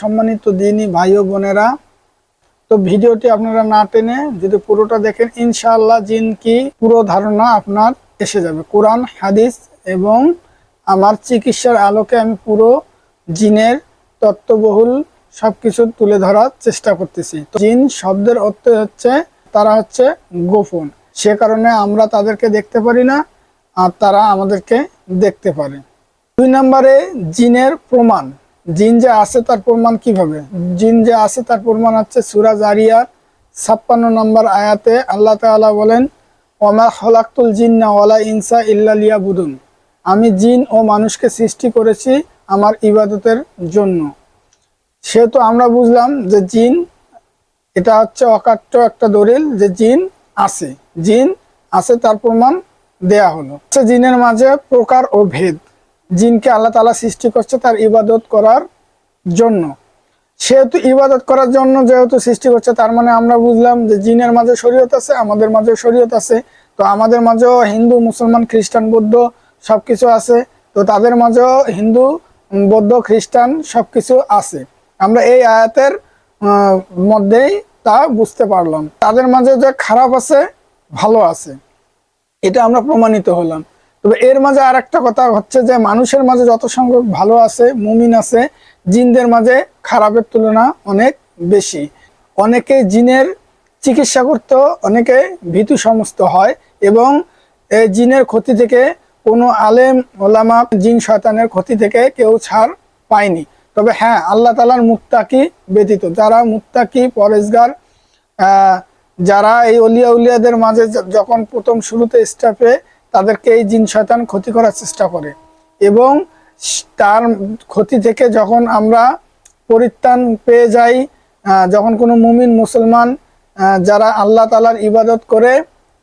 সম্মানিত দিনই ভাই ও বোনেরা, তো ভিডিওটি আপনারা না টেনে যদি পুরোটা দেখেন, ইনশাআল্লাহ জিন কি পুরো ধারণা আপনার এসে যাবে। কোরআন, হাদিস এবং আমার চিকিৎসার আলোকে আমি পুরো জিনের তত্ত্ববহুল সবকিছু তুলে ধরার চেষ্টা করতেছি। তো জিন শব্দের অর্থ হচ্ছে, তারা হচ্ছে গোপন। সে কারণে আমরা তাদেরকে দেখতে পারি না, আর তারা আমাদেরকে দেখতে পারে। দুই নম্বরে জিনের প্রমাণ। জিন যে আছে তার প্রমাণ কীভাবে? জিন যে আছে তার প্রমাণ হচ্ছে সুরাজ আরিয়ার ছাপ্পান্ন নম্বর আয়াতে আল্লাহ তাআলা বলেন, ওমা হলাক্তুল জিন্না ওয়ালা ইনসা ইল্লালিয়া বুদুন আমি জিন ও মানুষকে সৃষ্টি করেছি আমার ইবাদতের জন্য। সেহেতু আমরা বুঝলাম যে জিন, এটা হচ্ছে অকাট্য একটা দলিল যে জিন আছে। জিন আছে তার প্রমাণ দেয়া হলো। জিনের মাঝে প্রকার ও ভেদ। জিনকে আল্লাহ তালা সৃষ্টি করছে তার ইবাদত করার জন্য। সেহেতু ইবাদত করার জন্য যেহেতু সৃষ্টি করছে, তার মানে আমরা বুঝলাম যে জিনের মাঝে শরীয়ত আছে, আমাদের মাঝে শরীয়ত আছে। তো আমাদের মাঝেও হিন্দু, মুসলমান, খ্রিস্টান, বৌদ্ধ সব কিছু আছে। তো তাদের মাঝেও হিন্দু, বৌদ্ধ, খ্রিস্টান সব কিছু আছে। আমরা এই আয়াতের মধ্যেই তা বুঝতে পারলাম। তাদের মাঝে যে খারাপ আছে, ভালো আছে, এটা আমরা প্রমাণিত হলাম। তবে এর মাঝে আর একটা কথা হচ্ছে যে মানুষের মাঝে যত সংখ্যক ভালো আছে, মুমিন আছে, জিনদের মাঝে খারাপের তুলনা অনেক বেশি। অনেকে জিনের চিকিৎসা করতেও অনেকে ভীতু সমস্ত হয় এবং এই জিনের ক্ষতি থেকে কোনো আলেম, ওলামা, জিন শয়তানের ক্ষতি থেকে কেউ ছাড় পায়নি। তবে হ্যাঁ আল্লাহ তালার মুত্তাকি ব্যতীত, যারা মুত্তাকি, পরেশগার যারা এই অলিয়া উলিয়াদের মাঝে যখন প্রথম শুরুতে স্টাফে তাদেরকে এই জিন শয়তান ক্ষতি করার চেষ্টা করে। এবং তার ক্ষতি থেকে যখন আমরা পরিত্রাণ পেয়ে যাই যখন কোনো মুমিন মুসলমান যারা আল্লাহ তালার ইবাদত করে,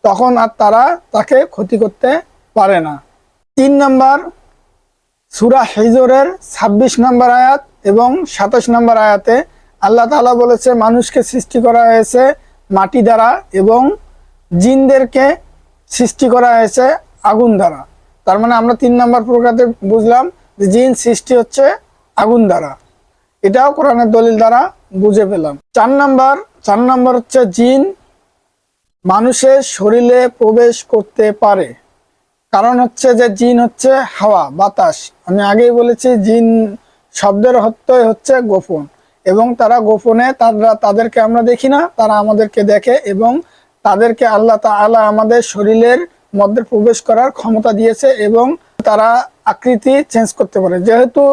তখন আর তারা তাকে ক্ষতি করতে পারে না। তিন নম্বর, সুরা হিজরের ২৬ নম্বর আয়াত এবং সাতাশ নম্বর আয়াতে আল্লাহ তালা বলেছে, মানুষকে সৃষ্টি করা হয়েছে মাটি দ্বারা এবং জিনদেরকে সৃষ্টি করা হয়েছে আগুন দ্বারা। তার মানে আমরা তিন নম্বর প্রকারে বুঝলাম যে জিন সৃষ্টি হচ্ছে আগুন দ্বারা। এটাও কোরআনের দলিল দ্বারা বুঝে পেলাম। চার নাম্বার চার নাম্বার হচ্ছে জিন মানুষের শরীরে প্রবেশ করতে পারে। কারণ হচ্ছে যে জিন হচ্ছে হাওয়া, বাতাস। আমি আগেই বলেছি জিন শব্দের হত্যই হচ্ছে গোপন। এবং তারা গোপনে তারা তাদেরকে আমরা দেখি না, তারা আমাদেরকে দেখে এবং তাদেরকে আল্লাহ তাআলা আমাদের শরীরের মধ্যে প্রবেশ করার ক্ষমতা দিয়েছে এবং তারা আকৃতি চেঞ্জ করতে পারে। যেহেতু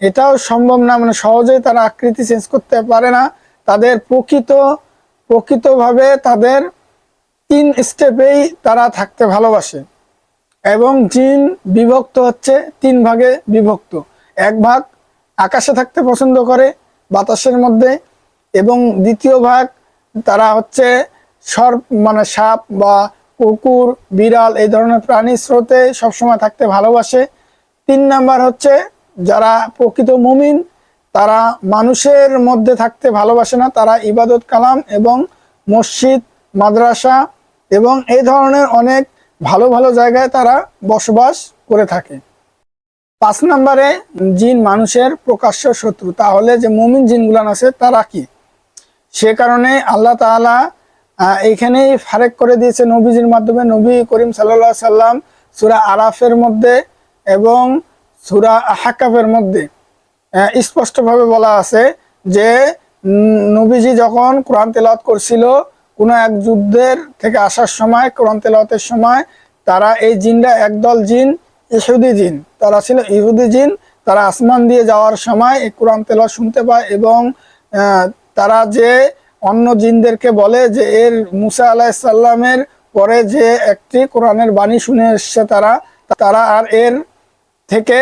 এটাও সম্ভব না মানে সহজেই তারা আকৃতি চেঞ্জ করতে পারে না, তাদের প্রকৃত, প্রকৃতভাবে তাদের তিন স্টেপেই তারা থাকতে ভালোবাসে এবং জিন বিভক্ত হচ্ছে, তিন ভাগে বিভক্ত। এক ভাগ আকাশে থাকতে পছন্দ করে বাতাসের মধ্যে এবং দ্বিতীয় ভাগ তারা হচ্ছে সর্প মানে সাপ বা কুকুর, বিড়াল এই ধরনের প্রাণী স্রোতে সবসময় থাকতে ভালোবাসে। তিন নাম্বার হচ্ছে যারা প্রকৃত মুমিন, তারা মানুষের মধ্যে থাকতে ভালোবাসে না, তারা ইবাদত কালাম এবং মসজিদ, মাদ্রাসা এবং এই ধরনের অনেক ভালো ভালো জায়গায় তারা বসবাস করে থাকে। পাঁচ নম্বরে জিন মানুষের প্রকাশ্য শত্রু, তাহলে যে মুমিন জিনগুলান আছে তারা কি? সে কারণে আল্লাহ তাআলা আহ, এইখানেই ফারেক করে দিয়েছে নবীজির মাধ্যমে নবী করিম সাল্লাহ সাল্লাম সুরা আরাফের মধ্যে এবং সুরা হাকাফের মধ্যে। স্পষ্টভাবে বলা আছে যে নবীজি যখন কোরআন তেলাওয়াত করছিল কোনো এক যুদ্ধের থেকে আসার সময় কোরআন তেলাওয়াতের সময় তারা এই জিনরা একদল জিন ইহুদি জিন। তারা ছিল ইহুদি জিন তারা আসমান দিয়ে যাওয়ার সময় এই কোরআন তেলাওয়াত শুনতে পায় এবং তারা যে অন্য জিনদেরকে বলে যে এর মুসা আলাহিসাল্লামের পরে যে একটি কোরআনের বাণী শুনে এসছে তারা তারা আর এর থেকে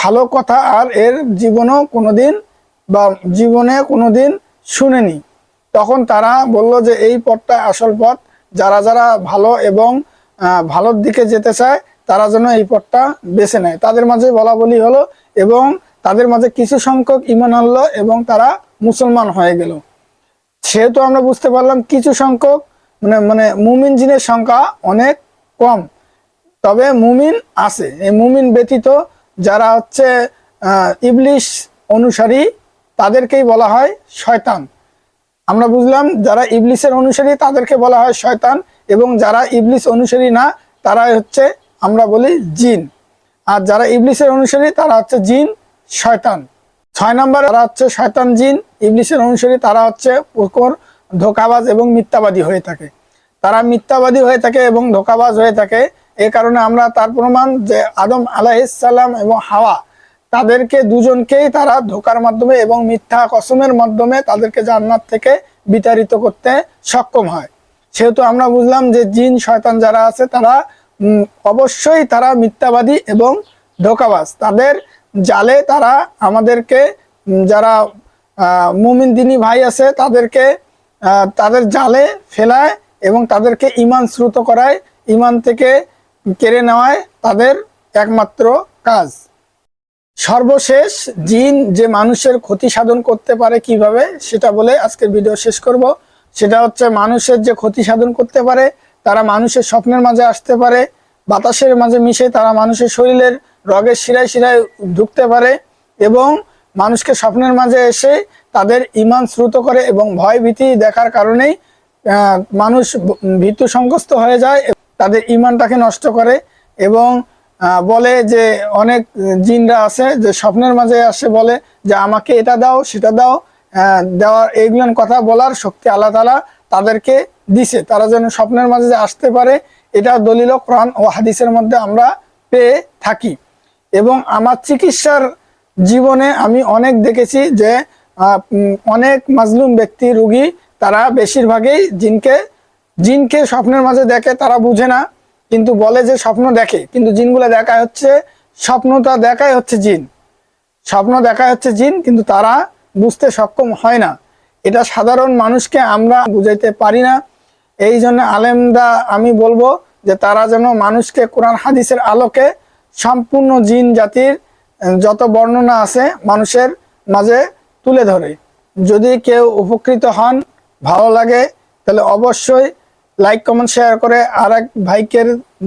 ভালো কথা আর এর জীবনেও কোনোদিন বা জীবনে কোনোদিন শুনেনি। তখন তারা বলল যে এই পথটা আসল পথ, যারা যারা ভালো এবং ভালোর দিকে যেতে চায়, তারা যেন এই পথটা বেছে নেয়। তাদের মাঝে বলা বলি হলো এবং তাদের মাঝে কিছু সংখ্যক ইমান আনলো এবং তারা মুসলমান হয়ে গেল। সেহেতু আমরা বুঝতে পারলাম কিছু সংখ্যক মানে মানে মুমিন জিনের সংখ্যা অনেক কম। তবে মুমিন আছে। এই মুমিন ব্যতীত যারা হচ্ছে ইবলিশ অনুসারী, তাদেরকেই বলা হয় শয়তান। আমরা বুঝলাম যারা ইবলিসের অনুসারী, তাদেরকে বলা হয় শয়তান এবং যারা ইবলিস অনুসারী না তারা হচ্ছে আমরা বলি জিন। আর যারা ইবলিসের অনুসারী, তারা হচ্ছে জিন, শয়তান। ছয় নম্বর তারা হচ্ছে শয়তান জিন, ইবলিসের অনুসারী, তারা হচ্ছে প্রকর ধোকাবাজ এবং মিথ্যাবাদী হয়ে থাকে। তারা মিথ্যাবাদী হয়ে থাকে এবং ধোকাবাজ হয়ে থাকে। এই কারণে আমরা তার প্রমাণ যে আদম আলাইসাল্লাম এবং হাওয়া, তাদেরকে দুজনকেই তারা ধোকার মাধ্যমে এবং মিথ্যা কসমের মাধ্যমে তাদেরকে জান্নাত থেকে বিতাড়িত করতে সক্ষম হয়। সেহেতু আমরা বুঝলাম যে জিন, শয়তান যারা আছে, তারা অবশ্যই তারা মিথ্যাবাদী এবং ধোকাবাজ। তাদের জালে তারা আমাদেরকে যারা মুমিন দিনী ভাই আছে, তাদেরকে তাদের জালে ফেলায় এবং তাদেরকে ইমান শ্রুত করায় ইমান থেকে কেড়ে নেওয়ায় তাদের একমাত্র কাজ। সর্বশেষ জিন যে মানুষের ক্ষতি সাধন করতে পারে কীভাবে, সেটা বলে আজকের ভিডিও শেষ করব। সেটা হচ্ছে মানুষের যে ক্ষতি সাধন করতে পারে, তারা মানুষের স্বপ্নের মাঝে আসতে পারে, বাতাসের মাঝে মিশে তারা মানুষের শরীরের রগের শিরায় শিরায় ঢুকতে পারে এবং মানুষকে স্বপ্নের মাঝে এসে তাদের ইমান শ্রুত করে এবং ভয় ভীতি দেখার কারণেই মানুষ ভীতু সংগ্রস্ত হয়ে যায় তাদের ইমানটাকে নষ্ট করে এবং বলে যে অনেক জিনরা আছে যে স্বপ্নের মাঝে আসে বলে যে আমাকে এটা দাও, সেটা দাও দেওয়ার এইগুলো কথা বলার শক্তি আল্লাহ তালা তাদেরকে দিছে। তারা যেন স্বপ্নের মাঝে যে আসতে পারে, এটা দলিল কোরআন ও হাদিসের মধ্যে আমরা পেয়ে থাকি। এবং আমার চিকিৎসার জীবনে আমি অনেক দেখেছি যে অনেক মাজলুম ব্যক্তি, রুগী, তারা বেশিরভাগই জিনকে জিনকে স্বপ্নের মাঝে দেখে তারা বুঝে না, কিন্তু বলে যে স্বপ্ন দেখে। কিন্তু জিনগুলো দেখায় হচ্ছে, স্বপ্নটা দেখাই হচ্ছে জিন। স্বপ্ন দেখা হচ্ছে জিন, কিন্তু তারা বুঝতে সক্ষম হয় না। এটা সাধারণ মানুষকে আমরা বুঝাইতে পারি না। এই জন্য আলেমদা আমি বলব যে তারা যেন মানুষকে কোরআন, হাদিসের আলোকে সম্পূর্ণ জিন জাতির যত বর্ণনা আছে মানুষের মাঝে তুলে ধরে। যদি কেউ উপকৃত হন, ভালো লাগে, তাহলে অবশ্যই লাইক, কমেন্ট, শেয়ার করে আর এক ভাইকে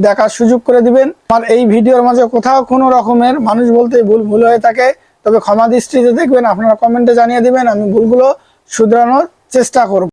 দেখার সুযোগ করে দিবেন। আমার এই ভিডিওর মাঝে কোথাও কোনো রকমের মানুষ বলতে ভুল ভুল হয়ে থাকে, তবে ক্ষমা দৃষ্টিতে দেখবেন, আপনারা কমেন্টে জানিয়ে দিবেন, আমি ভুলগুলো শুধরানোর চেষ্টা করব।